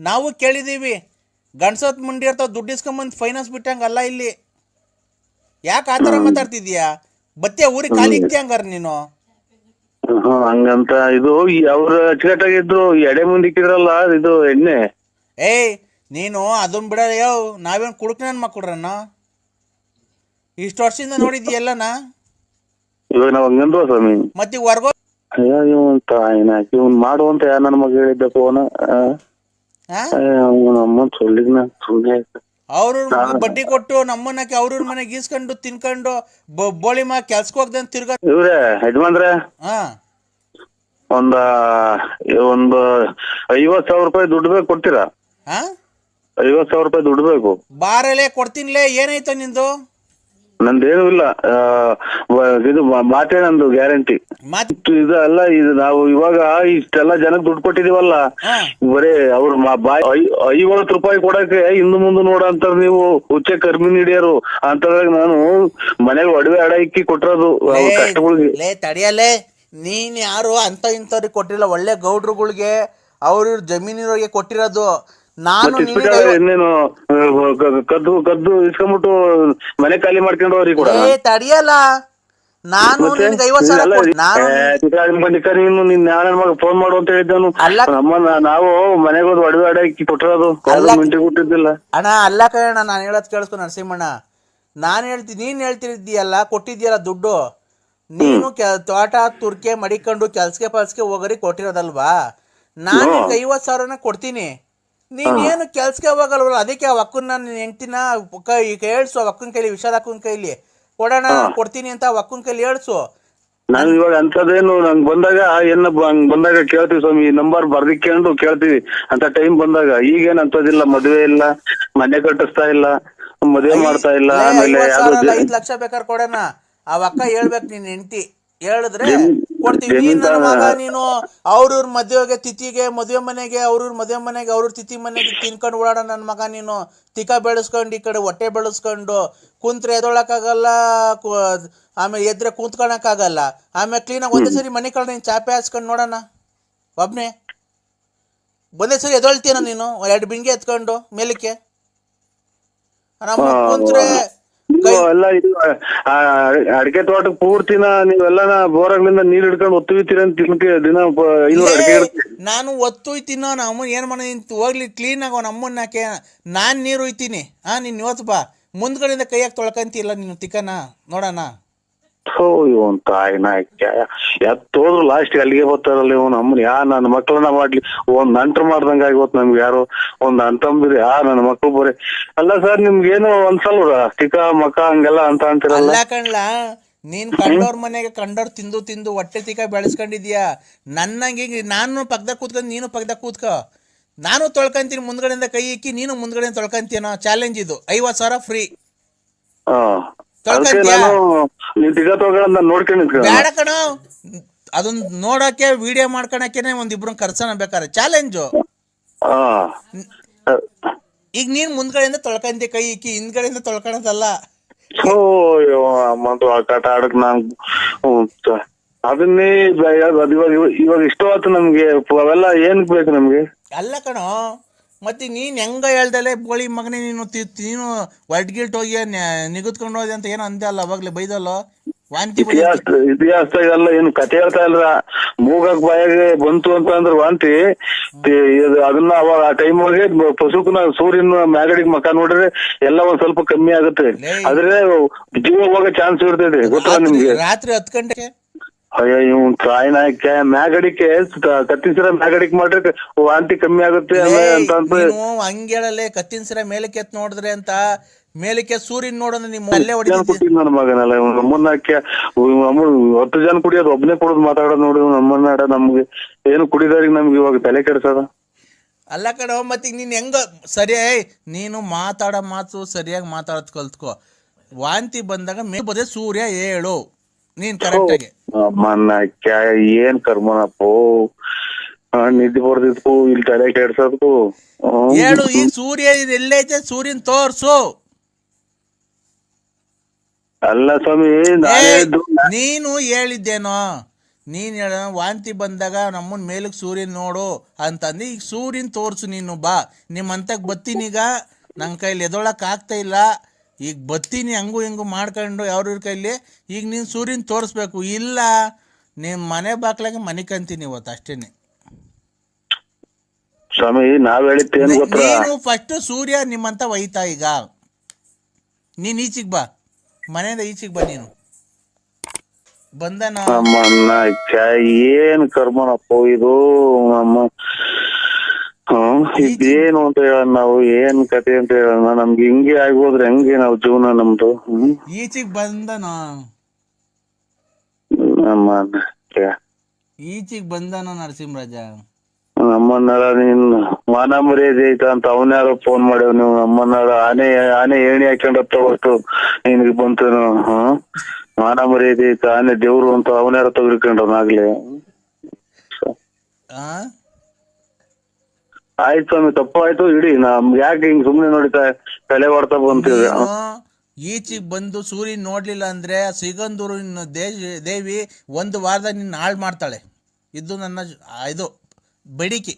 ನಾವು ಕೇಳಿದೀವಿ. ಗಂಡ್ಸತ್ ಮುಂಡಿ ಇರ್ತಾವ ದುಡ್ಡು ಇಸ್ಕೊಂಬಂದು ಫೈನಾನ್ಸ್ ಬಿಟ್ಟಂಗ ಅಲ್ಲ ಇಲ್ಲಿ. ಯಾಕೆ ಆತರ ಮಾತಾಡ್ತಿದ್ಯಾ? ಬತ್ತೆ ಊರಿಗೆ ಖಾಲಿ ಇಕ್ತಿಯಂಗಾರ ನೀನು.
ಹಂಗಂತ ಇದು ಅವ್ರ ಅಚ್ಚುಕಟ್ಟಾಗಿದ್ರು ಎಡೆ ಮುಂದಿಕ್ಕಿದ್ರಲ್ಲ ಇದು ಎಣ್ಣೆ.
ಏಯ್ ನೀನು ಅದನ್ ಬಿಡಲ್ಲ ಯೋ ನಾವೇನು ಕುಡುಕ್ ನನ್ನ ಮಕ್ಕಳ್ರನ್ನ ಇಷ್ಟು ವರ್ಷದಿಂದ ನಾ
ಇವಾಗ ನಾವು ಹಂಗಂದ್ವ ಸ್ವಾಮಿ.
ಮತ್ತೆ ಹೊರ್ಗೋ
ಅಯ್ಯೋ ಇವಂತ ಏನ ಇವ್ನ್ ಮಾಡುವಂತ ಯಾರ ನನ್ನ ಮಗ ಹೇಳಿದ್ದ ಫೋನ್ ನಮ್ಮ ಸೊಲ್ಲಿಗ್ನ ಸುಮ್ನೆ
ಅವ್ರ ಬಡ್ಡಿ ಕೊಟ್ಟು ನಮ್ಮನ್ನಕ್ಕೆ ಅವ್ರ ಮನೆಗೆ ಗೀಸ್ಕೊಂಡು ತಿನ್ಕೊಂಡು ಬೋಳಿ ಮಾ ಕೆಲ್ಸಕ್ಕೆ ಹೋಗ್ದಂತ ತಿರ್ಗ
ಇವ್ರೆ ಯಜಮಾನ್ರೆ?
ಹಾ.
ಒಂದ ಒಂದು ಐವತ್ ಸಾವಿರ ರೂಪಾಯಿ ದುಡ್ಡು ಬೇಕು ಕೊಡ್ತೀರಾ?
ಹಾ?
ಐವತ್ ಸಾವಿರ ರೂಪಾಯಿ ದುಡ್ಡು ಬೇಕು.
ಬಾರಲೆ ಕೊಡ್ತೀನಿಲೇ ಏನಾಯ್ತು ನಿಂದು?
ನಂದೇನು ಇಲ್ಲ. ಆ, ವ- ಇದು ಮಾ- ಮಾತೇ ನಂದು ಗ್ಯಾರಂಟಿ.
ಮತ್
ಇದು ಅಲ್ಲ ಇದು ನಾವು ಇವಾಗ ಇಷ್ಟೆಲ್ಲ ಜನಕ್ಕೆ ದುಡ್ಡು ಕೊಟ್ಟಿದೀವಲ್ಲ.
ಹಾ.
ಬರೇ ಅವ್ರ ಬಾಯ್ ಐವತ್ತು ರೂಪಾಯಿ ಕೊಡಕ್ಕೆ ಹಿಂದು ಮುಂದೆ ನೋಡ ಅಂತ ನೀವು ಹುಚ್ಚೆ ಕರ್ಮಿ ಹಿಡಿಯರು ಅಂತದ್ರಾಗ ನಾನು ಮನೇಲಿ ಒಡವೆ ಅಡ ಇಕ್ಕಿ ಕೊಟ್ಟಿರೋದು ಅವ್ರ
ಲೇ,
ಕಷ್ಟಗಳಿಗೆ.
ಲೇ ತಡಿಯಲೇ ನೀನ್ ಯಾರು ಅಂತ ಇಂಥವ್ರಿಗೆ ಕೊಟ್ಟಿಲ್ಲ. ಒಳ್ಳೆ ಗೌಡ್ರುಗಳಿಗೆ ಅವ್ರ ಜಮೀನಿರೋರಿಗೆ ಕೊಟ್ಟಿರೋದು. ನಾನು
ಇನ್ನೇನು ಕದ್ದು ಕದ್ದು ಇಸ್ಕೊಂಬಿಟ್ಟು ಮನೆ ಖಾಲಿ ಮಾಡ್ಕೊಂಡು ಅವ್ರಿಗೆ ಕೂಡ.
ಏ ತಡಿಯಲ್ಲ. ನಾನು ನಿನ್ನ ಐವತ್ತು ಸಾವಿರ ಕೊಡ್- ನಾನು
ನೀನು ನಿನ್ ನನ್ನ ಮಗ ಫೋನ್ ಮಾಡು ಅಂತ ಹೇಳಿದ್ದನು.
ಅಲ್ಲ-
ನಮ್ಮ ನಾವು ಮನೆಗೆ ಹೋದ್ ಒಡವೆ ಅಡ ಇಕ್ಕಿ ಕೊಟ್ಟಿರೋದು.
ಅಲ್ಲ-
ಮಿಂಟಿ ಕೊಟ್ಟಿದ್ದಿಲ್ಲ.
ಅಣ್ಣ ಅಲ್ಲ ಕಣ ನಾನು ಹೇಳೋದು ಕೇಳಿಸ್ಕೊ ನರಸಿಂಹಣ್ಣ. ನಾನು ಹೇಳ್ತೀನಿ ನೀನ್ ಹೇಳ್ತಿದ್ದೀಯಲ್ಲ ಕೊಟ್ಟಿದ್ಯಲ್ಲ ದುಡ್ಡು. ನೀನು ಕೆ ತೋಟ ತುರ್ಕೆ ಮಡಿಕೊಂಡು ಕೆಲ್ಸಕ್ಕೆ ಪಲ್ಸಕ್ಕೆ ಹೋಗರಿ ಕೊಟ್ಟಿರೋದಲ್ವಾ? ನಾನು ನಿನ್ಗೆ ಐವತ್ತು ಸಾವಿರನ ಕೊಡ್ತೀನಿ. ನೀನೇನು ಕೆಲ್ಸಕ್ಕೆ ಹೋಗಲ್ವಲ್ಲ? ಅದಕ್ಕೆ ಆ ಅಕ್ಕನ ನನ್ನ ಹೆಂಡ್ತಿನ ಈಗ ಹೇಳ್ಸು ಆ ಅಕ್ಕನ ಕೈಲಿ ವಿಶಾಲ ಅಕ್ಕನ ಕೈಲಿ. ಕೊಡೋಣ ಕೊಡ್ತೀನಿ ಅಂತ ಆ ಅಕ್ಕನ ಕೈಲಿ ಹೇಳ್ಸು.
ನಾನು ಇವಾಗ ಅಂತದೇನು ನಂಗೆ ಬಂದಾಗ ಏನ ಹಂಗ್ ಬಂದಾಗ ಕೇಳ್ತೀವಿ ಸ್ವಾಮಿ ಈ ನಂಬರ್ ಬರ್ದಿಕ್ಕೊಂಡು ಕೇಳ್ತೀವಿ. ಅಂತ ಟೈಮ್ ಬಂದಾಗ ಈಗೇನ್ ಅಂತದಿಲ್ಲ ಮದುವೆ ಇಲ್ಲ ಮನೆ ಕಟ್ಟಿಸ್ತಾ ಇಲ್ಲ ಮದುವೆ ಮಾಡ್ತಾ ಇಲ್ಲ ಆಮೇಲೆ
ಐದು ಲಕ್ಷ ಬೇಕಾದ್ರೆ ಕೊಡೋಣ. ಆ ಅಕ್ಕ ಹೇಳ್ಬೇಕು ನೀನ್ ಹೆಂಡತಿ. ಹೇಳಿದ್ರೆ ಕೊಡ್ತೀವಿ. ನೀನ್ ನನ್ನ ಮಗ ನೀನು ಅವ್ರವ್ರ ಮದುವೆಗೆ ತಿಥಿಗೆ ಮದುವೆ ಮನೆಗೆ ಅವ್ರವ್ರ ಮದುವೆ ಮನೆಗೆ ಅವ್ರವ್ರ ತಿಥಿ ಮನೆಗೆ ತಿನ್ಕೊಂಡು ಓಡಾಡ ನನ್ನ ಮಗ ನೀನು. ತಿಕ ಬೆಳೆಸ್ಕೊಂಡು ಈ ಕಡೆ ಹೊಟ್ಟೆ ಬೆಳೆಸ್ಕೊಂಡು ಕುಂತ್ರೆ ಎದೊಳಕ್ಕಾಗಲ್ಲ ಆಗಲ್ಲ ಆಮೇಲೆ ಎದ್ರೆ ಕುಂತ್ಕೊಳಕ್ಕಾಗಲ್ಲ. ಆಮೇಲೆ ಕ್ಲೀನಾಗಿ ಒಂದೇ ಸರಿ ಮನೆ ಕಡೆ ನೀನು ಚಾಪೆ ಹಾಸ್ಕೊಂಡು ನೋಡೋಣ. ಒಬ್ನೇ. ಒಂದೇ ಸರಿ ಎದೊಳ್ತೀನ ನೀನು? ಎರಡು ಬಿಂಗೆ ಎತ್ಕೊಂಡು ಮೇಲಕ್ಕೆ. ನಮ್ಮ ಕುಂತ್ರೆ
ಎಲ್ಲ ಅಡಿಕೆ ತೋಟಕ್ಕೆ ಪೂರ್ತಿನ ನೀವೆಲ್ಲ ಬೋರಗಳಿಂದ ನೀರ್ ಹಿಡ್ಕೊಂಡು ಒತ್ತುಯ್ತೀರ ಅಂತ ದಿನಕ್ಕೆ ದಿನ ಐನೂರು ಅಡಿಕೆ
ನಾನು ಒತ್ತೊಯ್ತೀನ ನಮ್ಮ ಏನ್ ಮಾಡ ಹೋಗ್ಲಿ ಕ್ಲೀನ್ ಆಗೋ ನಮ್ಮನ್ನ ಕೇ ನಾನ್ ನೀರು ಒಯ್ತೀನಿ ಹಾ ನೀನ್ ಇವತ್ತು ಬಾ. ಮುಂದ್ಗಡೆಯಿಂದ ಕೈಯಾಗ ತೊಳ್ಕಂತಿಲ್ಲ ನೀನು ತಿಕ್ಕನ? ನೋಡೋಣ.
ಥೋ ಇವನ್ ತಾಯಿನ ಎತ್ತೋದ್ರು ಲಾಸ್ಟ್ ಅಲ್ಲಿಗೆ ಬರ್ತಾರಲ್ಲ ಇವನು ಅಮ್ಮನ ಯಾ ನನ್ನ ಮಕ್ಕಳನ್ನ ಮಾಡ್ಲಿ ಒಂದ್ ನಂಟ್ರು ಮಾಡ್ದಂಗ ಆಗಿವತ್ ನಮ್ಗೆ ಯಾರು ಒಂದ್ ಅಂತಂಬಿರಿ ಯಾ ನನ್ನ ಮಕ್ಳು ಬರೀ. ಅಲ್ಲ ಸರ್ ನಿಮ್ಗೇನು ಅನ್ಸಲ್ವ ಚಿಕ್ಕ ಮಕ್ಕ ಹಂಗೆಲ್ಲ ಅಂತ ಅಂತಿರಲ್ಲ?
ಕಣ್ಲ ನೀನ್ ಕಂಡೋರ್ ಮನೆಗೆ ಕಂಡೋರ್ ತಿಂದು ತಿಂದು ಹೊಟ್ಟೆ ತಿಕ್ಕ ಬೆಳೆಸ್ಕೊಂಡಿದ್ಯಾ? ನನ್ನಂಗೆ ನಾನು ಪಗ್ದ ಕೂತ್ಕೊಂಡು ನೀನು ಪಕ್ಕದ ಕೂತ್ಕೋ. ನಾನು ತೊಳ್ಕೊಂತೀನಿ ಮುಂದ್ಗಡೆಯಿಂದ ಕೈ ಇಕ್ಕಿ ನೀನು ಮುಂದ್ಗಡೆಯಿಂದ ತೊಳ್ಕೊಂತೀನೋ ಚಾಲೆಂಜ್ ಇದು ಐವತ್ ಸಾವಿರ ಫ್ರೀ ತೊಳ್ಕೊಂತ್ಯಾ?
ನೋಡ್ಕೊಂಡು ನಿಂತ್ಕೊಳ್ಳ
ಬೇಡ ಕಣೋ. ಅದನ್ನ ನೋಡಕ್ಕೆ ವಿಡಿಯೋ ಮಾಡ್ಕೊಳಕ್ಕೇನೆ ಒಂದಿಬ್ರು ಕರ್ಸೋಣ ಬೇಕಾರೆ ಚಾಲೆಂಜು.
ಹಾ.
ಈಗ ನೀನ್ ಮುಂದ್ಗಡೆಯಿಂದ ತೊಳ್ಕೊಂತಿ ಕೈ ಇಕ್ಕಿ ಹಿಂದ್ಗಡೆಯಿಂದ ತೊಳ್ಕೊಳೋದಲ್ಲ
ಓ ಅಯ್ಯೋ ಅಮ್ಮಂತು ಆಟ ಆಡಕ್ ನಾನ್ ಹ್ಮ್, ತ- ಅದನ್ನೇ ಬ- ಅದು ಇವಾಗ ಇವಾಗ ಇಷ್ಟ ಆಯ್ತು ನಮ್ಗೆ. ಅವೆಲ್ಲ ಏನ್ ಬೇಕು ನಮ್ಗೆ?
ಅಲ್ಲ ಕಣೋ. ಮತ್ತೆ ನೀನ್ ಹೆಂಗ ಹೇಳ್ದಲೆ ಬೋಳಿ ಮಗನೇ ನೀನು ನೀನು ನೀನು ಗಿಲ್ಟ್ ಹೋಗಿ ನಿಗದ್ಕೊಂಡು ಹೋದೆ ಅಂತ ಏನೋ ಅಂದೆ ಅಲ್ಲ ಅವಾಗ್ಲೇ ಬೈದಲ್ಲ? ವಾಂತಿ.
ಇತಿಹಾಸ ಎಲ್ಲ ಏನು ಕತೆ ಹೇಳ್ತಾ ಇಲ್ಲ ಮೂಗಕ್ ಬಾಯಿಗೆ ಬಂತು ಅಂತ ಅಂದ್ರೆ ವಾಂತಿ. ಅದನ್ನ ಅವಾಗ ಆ ಟೈಮ್ ಒಳಗೆ ಪಶುಕನ ಸೂರ್ಯನ ಮ್ಯಾಗಡಿಗೆ ಮಕ ನೋಡಿದ್ರೆ ಎಲ್ಲ ಒಂದ್ ಸ್ವಲ್ಪ ಕಮ್ಮಿ ಆಗುತ್ತೆ. ಆದ್ರೆ ಜೀವ ಹೋಗೋ ಚಾನ್ಸ್ ಇರ್ತೈತೆ ಗೊತ್ತಾ ನಿಮ್ಗೆ?
ರಾತ್ರಿ ಹತ್ತು ಗಂಟೆಗೆ?
ಅಯ್ಯೋ ಇವ್ ಸಾಯಿನಾಯ್ಕೆ ಮ್ಯಾಗಡಿಕೆ ಕತ್ತಿಸಿರ ಮ್ಯಾಗಡಿಕ್ ಮಾಡ್ರಿ ವಾಂತಿ ಕಮ್ಮಿ ಆಗುತ್ತೆ ಅಂತ
ಹಂಗೇಳಲೆ ಕತ್ತಿನ ಸಿರ ಮೇಲಕ್ಕೆ ಎತ್ ನೋಡಿದ್ರೆ ಅಂತ ಮೇಲಕ್ಕೆ ಸೂರ್ಯನ್ ನೋಡೋಣ ನಿಮ್ಮ ಅಲ್ಲೇ
ಹೊಡಿತೀನಿ ನನ್ನ ಮಗನಲ್ಲ ಇವ್ನು ನಮ್ಮನ್ನ ಇವ್ನು ಹತ್ತು ಜನ ಕುಡಿಯೋದು ಒಬ್ಬನೇ ಕುಡಿದು ಮಾತಾಡೋದು ನೋಡಿ ಇವ್ನು ನಮ್ಮನ್ನ ನಮ್ಗೆ ಏನು ಕುಡಿದಾರಿಗೆ ನಮ್ಗೆ ಇವಾಗ ತಲೆ ಕೆಡ್ಸದ.
ಅಲ್ಲ ಕಣ ಮತ್ತೆ ನೀನ್ ನೀನು ಹೆಂಗ ಸರಿ ನೀನು ಮಾತಾಡೋ ಮಾತು ಸರಿಯಾಗಿ ಮಾತಾಡೋದ್ ಕಲ್ತ್ಕೋ. ವಾಂತಿ ಬಂದಾಗ ಮೇ ಬದೇ ಸೂರ್ಯ ಏಳು. ನೀನ್ ಕರೆಕ್ಟಾಗಿ
ಮನ್ನ ಕ್ಯಾ ಏನ್ ಕರ್ಮನಪ್ಪ? ಆ, ನಿದ್ದೆ ಬರ್ದಿದ್ಕು ಇಲ್ಲಿ ತಲೆ ಕೆಡ್ಸೋದ್ಕು ಹ್ಮ್.
ಏಳು ಈಗ ಸೂರ್ಯ ಇದು ಎಲ್ಲೈತೆ ಸೂರ್ಯನ್ ತೋರ್ಸು.
ಅಲ್ಲ ಸ್ವಾಮಿ ನಾನೇ
ಏಯ್,
ಇದ್ದು
ನೀನು ಹೇಳಿದ್ದೇನೋ? ನೀನ್ ಹೇಳ ವಾಂತಿ ಬಂದಾಗ ನಮ್ಮನ್ ಮೇಲಕ್ ಸೂರ್ಯನ್ ನೋಡು ಅಂತಂದು ಈಗ ಸೂರ್ಯನ್ ತೋರ್ಸು ನೀನು ಬಾ. ನಿಮ್ಮಂತಕ್ ಬತ್ತೀನಿ ಈಗ. ನನ್ ಕೈಲಿ ಎದೊಳಕ್ ಆಗ್ತಾ ಇಲ್ಲ. ಈಗ ಬತ್ತೀನಿ ಹಂಗು ಹಿಂಗು ಮಾಡ್ಕೊಂಡು ಅವ್ರ ಕೈಲಿ ಈಗ ನೀನು ಸೂರ್ಯನ ತೋರಿಸ್ಬೇಕು. ಇಲ್ಲ ನಿಮ್ಮ ಮನೆ ಬಾಕ್ಲಾಗೆ ಮನೆ ಕಂತೀನಿ ಇವತ್ತು ಅಷ್ಟೇನೆ.
ಸ್ವಾಮಿ ನಾವ್
ನೀನು ಫಸ್ಟ್ ಸೂರ್ಯ ನಿಮ್ಮಂತ ಒಯ್ತಾ ಈಗ. ನೀನ್ ಈಚಿಗೆ ಬಾ. ಮನೆಯಿಂದ ಈಚಿಗೆ ಬಾ ನೀನು.
ಬಂದ ಏನ್ ಕರ್ಮನಪ್ಪ ಇದು ನಮ್ಮ ಇದೇನು ಅಂತ ಹೇಳೋಣ ನಾವು ಏನ್ ಕತೆ ಅಂತ ಹೇಳೋಣ ನಮ್ಗೆ ಹಿಂಗೆ ಆಗೋದ್ರೆ ಹೆಂಗೆ ನಾವು ಜೀವನ ನಮ್ದು?
ಈಚಿಗೆ ಬಂದನ
ಕ್ಯಾ
ಈಚಿಗೆ ಬಂದನ ನರಸಿಂಹರಾಜ.
ನಮ್ಮನ್ನಾರ ನೀನ್ ಮಾನ ಮರ್ಯಾದೆ ಐತ ಅಂತ ಅವನ್ಯಾರೋ ಫೋನ್ ಮಾಡ್ಯಾವ ನೀವು ನಮ್ಮನ್ನಾರ ಆನೆ ಆನೆ ಏಣಿ ಹಾಕೊಂಡ ತಗೊಟ್ಟು ನಿನಗೆ ಬಂತು ಹ್ಮ್ ಮಾನ ಮರ್ಯಾದೆ ಐತ ಆನೆ ದೇವ್ರು ಅಂತ ಅವನ್ಯಾರ ತೆಗೆದುಕೊಂಡವನಾಗ್ಲಿ
ಆ?
ಆಯ್ತು ಸ್ವಾಮಿ, ತಪ್ಪಾಯ್ತು, ಇಡಿ ನಮ್ ಯಾಕೆ ಹಿಂಗ್ ಸುಮ್ನೆ ನೋಡಿತಾ ತಲೆ ಹೊಡ್ತಾ ಬಂತೀವಿ
ಈಚೆಗೆ ಬಂದು ಸೂರ್ಯ ನೋಡ್ಲಿಲ್ಲ ಅಂದ್ರೆ ಆ ಸಿಗಂದೂರು ಇನ್ನು ದೇವಿ ಒಂದು ವಾರದಾಗ ನಿನ್ನ ಹಾಳು ಮಾಡ್ತಾಳೆ. ಇದು ನನ್ನ, ಇದು, ಬೇಡಿಕೆ.